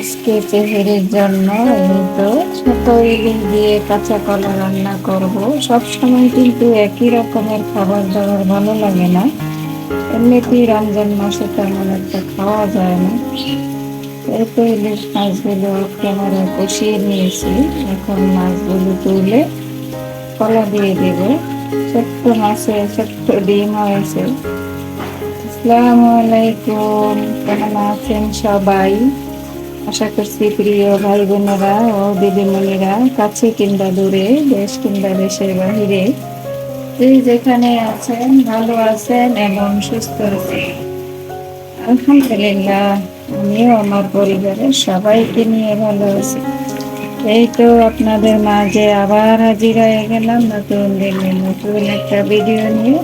আজকে চেহারির জন্য এই তো ছোট ইলিশ দিয়ে কাঁচা কলা রান্না করব। সব সময় কিন্তু একই রকমের খাবার দাবার ভালো লাগে না। এমনিতেই রমজান মাসে তেমন একটা খাওয়া যায় না। এই তো ইলিশ মাছগুলো ক্যামেরা কষিয়ে নিয়েছি। এখন মাছগুলো তুলে কলা দিয়ে দেব। ছোট্ট মাছে, ছোট্ট ডিম হয়েছে। আসসালামু আলাইকুম, কেমন আছেন সবাই? আশা করছি প্রিয় ভাই বোনেরা ও দিদিমণিরা, কাছে কিংবা দূরে, দেশ কিংবা দেশের বাহিরে যে যেখানে আছেন, ভালো আছেন এবং সুস্থ আছেন। আলহামদুলিল্লাহ, আমিও আমার পরিবারের সবাইকে নিয়ে ভালো আছি। এই তো আপনাদের মাঝে আবার হাজির হয়ে গেলাম নতুন দিনে নতুন একটা ভিডিও নিয়ে।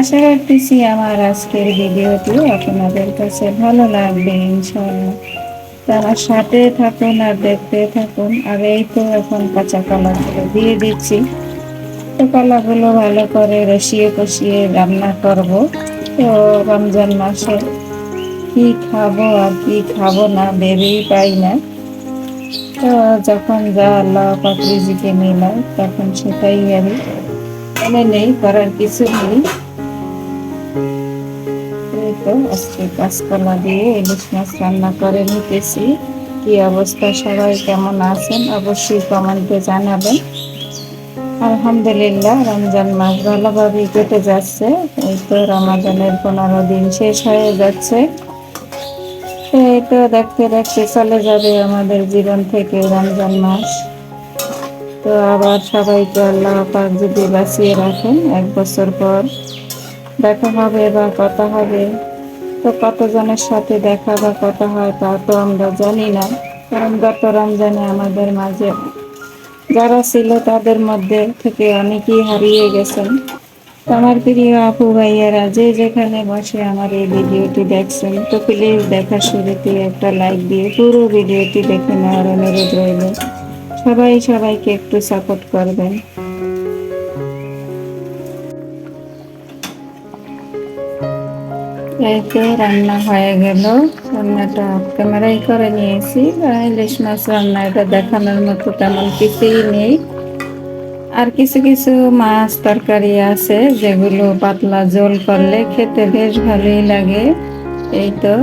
আশা রাখতেছি আমার আজকের ভিডিওটি আপনাদের কাছে ভালো লাগবে, ইনশাআল্লাহ। তারা সাথে থাকুন আর দেখতে থাকুন। আর এই তো এখন কাঁচা কলাগুলো দিয়ে দিচ্ছি। তো কলাগুলো ভালো করে রসিয়ে কষিয়ে রান্না করব। তো রমজান মাসে কি খাব আর কি খাব না ভেবেই পাই না। তো যখন যা আল্লাহ পাকরিজিকে মিলায় তখন সেটাই আমি মনে নেই, করার কিছু নেই। আজকে কাঁচকলা দিয়ে ইলিশ মাছ রান্না করে নিতেছি। কি অবস্থা? সবাই কেমন আছেন? অবশ্যই কমেন্টে জানাবেন। আলহামদুলিল্লাহ, রমজান মাস ভালোভাবেই কেটে যাচ্ছে। এই তো রমাজানের পনেরো দিন শেষ হয়ে যাচ্ছে। এই তো দেখতে দেখতে চলে যাবে আমাদের জীবন থেকে রমজান মাস। তো আবার সবাইকে আল্লাহ পাক যদি বাঁচিয়ে রাখেন, এক বছর পর দেখা হবে বা কথা হবে। তো কতজনের সাথে দেখা বা কথা হয় তা তো আমরা জানি না। কারণ গত রমজানে আমাদের মাঝে যারা ছিল তাদের মধ্যে থেকে অনেকেই হারিয়ে গেছেন। আমার প্রিয় আপু ভাইয়ারা, যে যেখানে বসে আমার এই ভিডিওটি দেখছেন, তো প্লিজ দেখার শুরুতে একটা লাইক দিয়ে পুরো ভিডিওটি দেখে নেওয়ার অনুরোধ রইল। সবাই সবাইকে একটু সাপোর্ট করবেন। এই তো রান্না হয়ে গেল। রান্নাটা ক্যামেরাই করে নিয়েছি। ইলিশ মাছ রান্না এটা দেখানোর মতো তেমন কিছুই নেই। আর কিছু কিছু মাছ তরকারি আছে, যেগুলো পাতলা জল করলে খেতে বেশ ভালোই লাগে। এই তো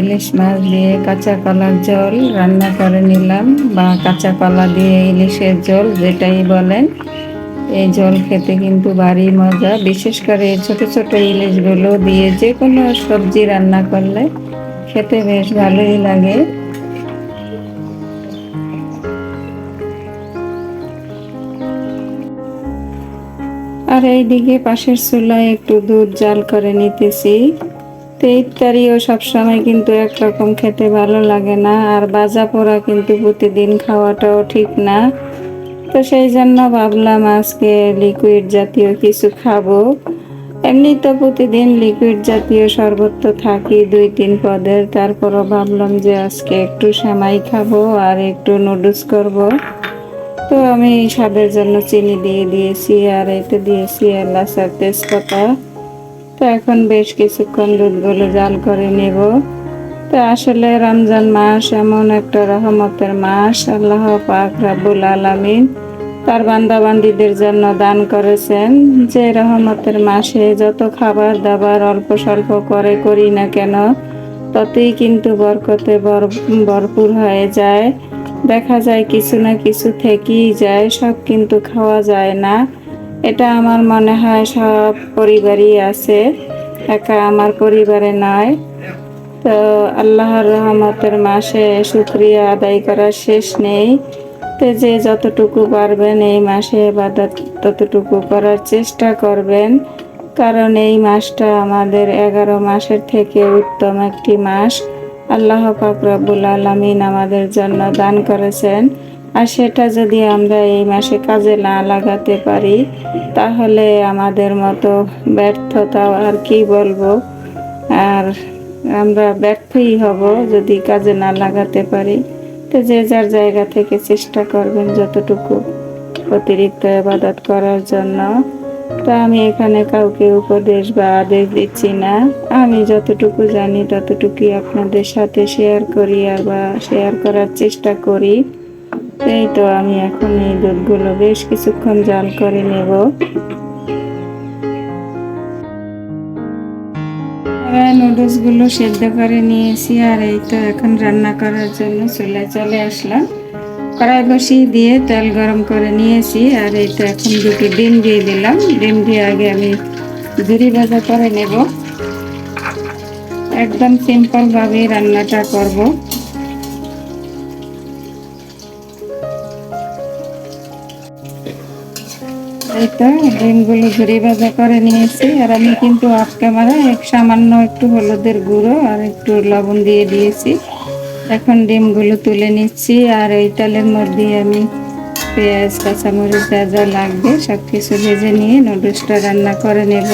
ইলিশ মাছ দিয়ে কাঁচা কলার জল রান্না করে নিলাম, বা কাঁচা কলা দিয়ে ইলিশের জল যেটাই বলেন। এই জল খেতে কিন্তু ভারী মজা। বিশেষ করে ছোট ছোট ইলিশগুলো দিয়ে যে কোনো সবজি রান্না করলে খেতে বেশ ভালোই লাগে। আর এইদিকে পাশের চুলায় একটু দুধ জাল করে নিতেছি। তো ইফতারিও সবসময় কিন্তু একরকম খেতে ভালো লাগে না। আর বাজা পোড়া কিন্তু প্রতিদিন খাওয়াটাও ঠিক না। তো সেই জন্য ভাবলাম আজকে লিকুইড জাতীয় কিছু খাব। এমনি তো প্রতিদিন লিকুইড জাতীয় শরবত তো থাকি দুই তিন পদের। তারপরও ভাবলাম যে আজকে একটু সেমাই খাব আর একটু নুডলস করব। তো আমি স্বাদের জন্য চিনি দিয়ে দিয়েছি আর এতে দিয়েছি এলাচ আর তেজপাতা। তো এখন বেশ কিছুক্ষণ দুধগুলো জাল করে নেব। তো আসলে রমজান মাস এমন একটা রহমতের মাস। আল্লাহ পাক রাবুল আলমিন তার বান্দাবান্দিদের জন্য দান করেছেন। যে রহমতের মাসে যত খাবার দাবার অল্প স্বল্প করে করি না কেন, ততই কিন্তু বরকতে ভরপুর হয়ে যায়। দেখা যায় কিছু না কিছু থেকেই যায়, সব কিন্তু খাওয়া যায় না। এটা আমার মনে হয় সব পরিবারই আছে, একা আমার পরিবারে নয়। তো আল্লাহর রহমতের মাসে শুক্রিয়া আদায় করার শেষ নেই। তো যে যতটুকু পারবেন এই মাসে এবাদত ততটুকু করার চেষ্টা করবেন। কারণ এই মাসটা আমাদের এগারো মাসের থেকে উত্তম একটি মাস। আল্লাহ ফাকরাবুল আলমিন আমাদের জন্য দান করেছেন। আর সেটা যদি আমরা এই মাসে কাজে না লাগাতে পারি, তাহলে আমাদের মতো ব্যর্থতা আর কি বলব? আর আমরা ব্যর্থই হব যদি কাজে না লাগাতে পারি। তো যে যার জায়গা থেকে চেষ্টা করবেন যতটুকু অতিরিক্ত আবাদত করার জন্য। তো আমি এখানে কাউকে উপদেশ বা আদেশ দিচ্ছি না। আমি যতটুকু জানি ততটুকুই আপনাদের সাথে শেয়ার করি আর বা শেয়ার করার চেষ্টা করি। এই তো আমি এখন এই দুধগুলো বেশ কিছুক্ষণ জাল করে নেব। নুডলসগুলো সেদ্ধ করে নিয়েছি আর এই তো এখন রান্না করার জন্য চলে চলে আসলাম। কড়াই বসিয়ে দিয়ে তেল গরম করে নিয়েছি আর এই তো এখন দুটি ডিম দিয়ে দিলাম। ডিম দিয়ে আগে আমি জুড়ি ভাজা করে নেব। একদম সিম্পল ভাবে রান্নাটা করব। এই তো ডিমগুলো ঝুরি ভাজা করে নিয়েছি। আর আমি কিন্তু অফ ক্যামেরা, এক সামান্য একটু হলুদের গুঁড়ো আর একটু লবণ দিয়ে দিয়েছি। এখন ডিমগুলো তুলে নিচ্ছি আর এই তেলের মধ্যে আমি পেঁয়াজ, কাঁচামরিচ, যা যা লাগবে সব কিছু ভেজে নিয়ে নুডলসটা রান্না করে নেব।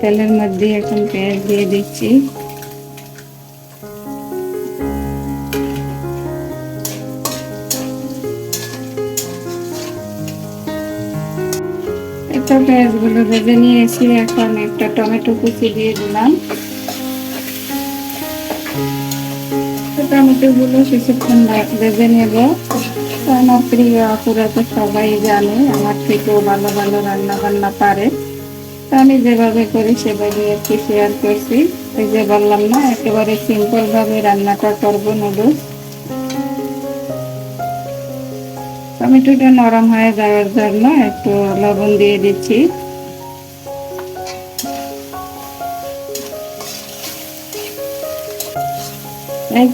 তেলের মধ্যে এখন পেঁয়াজ দিয়ে দিচ্ছি। পেঁয়াজগুলো ভেজে নিয়েছি, এখন একটা টমেটো কুচি দিয়ে দিলাম। টমেটোগুলো কিছুক্ষণ ভেজে নেব। আমার প্রিয় আপুরা তো সবাই জানে, আমার থেকেও ভালো ভালো রান্না বান্না পারে। আমি যেভাবে করি সেভাবে একটু শেয়ার করছি। এই যে বললাম না, একেবারে সিম্পলভাবে রান্নাটা করব নুডলস। টমেটোটা নরম হয়ে যাওয়ার জন্য একটু লবণ দিয়ে দিচ্ছি।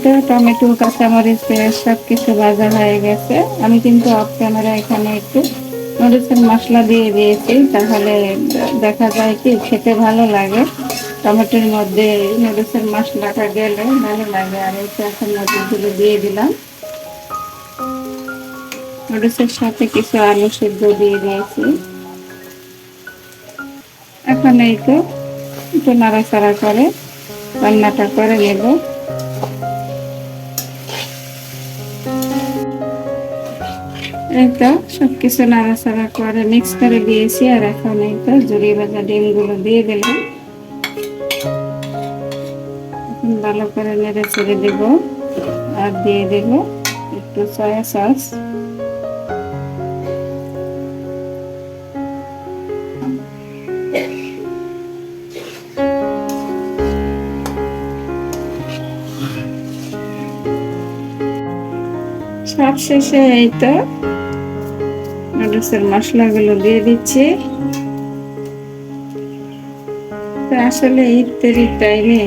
তো টমেটো, কাঁচামরিচ, পেঁয়াজ সব কিছু ভাজা হয়ে গেছে। আমি কিন্তু অফ ক্যামেরা এখানে একটু নুডলসের মশলা দিয়ে দিয়েছি, তাহলে দেখা যায় কি খেতে ভালো লাগে। টমেটোর মধ্যে নুডলসের মশলাটা গেলে ভালো লাগে, আর এই এখন মধ্যে দিয়ে দিলাম। নুডলসের সাথে কিছু আলু সেদ্ধ দিয়ে দিয়েছি। এখন এই তো একটু নাড়াচাড়া করে রান্নাটা করে নেব। এই তো সব কিছু নাড়াচাড়া করে মিক্স করে দিয়েছি আর এখন এই তো জড়িয়ে ভাজা ডিমগুলো দিয়ে দিলাম। এখন ভালো করে নেড়ে ছেড়ে দেব আর দিয়ে দেব একটু সয়া সস সব শেষে এই তো নুডলসের মশলাগুলো দিয়ে দিচ্ছি। আসলে ইফতারির টাইমে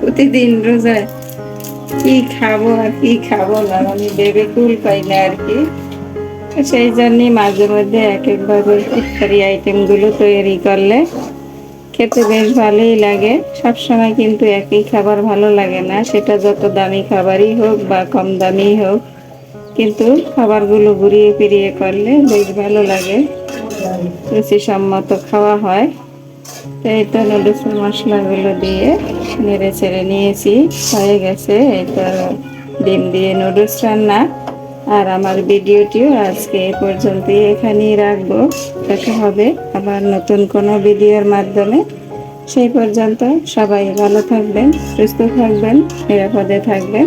প্রতিদিন রোজায় কি খাব আর কি খাব না, আমি ভেবে কুল পাই না আর কি। সেই জন্যই মাঝে মধ্যে এক একভাবে ইফতারি আইটেমগুলো তৈরি করলে খেতে বেশ ভালোই লাগে। সব সময় কিন্তু একই খাবার ভালো লাগে না, সেটা যত দামি খাবারই হোক বা কম দামি হোক। কিন্তু খাবারগুলো ঘুরিয়ে ফিরিয়ে করলে বেশ ভালো লাগে। রুচিসম্মত খাওয়া হয়। তো এই তো নুডলসের মশলাগুলো দিয়ে নেড়ে ছেড়ে নিয়েছি। হয়ে গেছে। এই তো ডিম দিয়ে নুডলস রান্না। আর আমার ভিডিওটিও আজকে এ পর্যন্তই এখানেই রাখব। দেখা হবে আবার নতুন কোনো ভিডিওর মাধ্যমে। সেই পর্যন্ত সবাই ভালো থাকবেন, সুস্থ থাকবেন, নিরাপদে থাকবেন।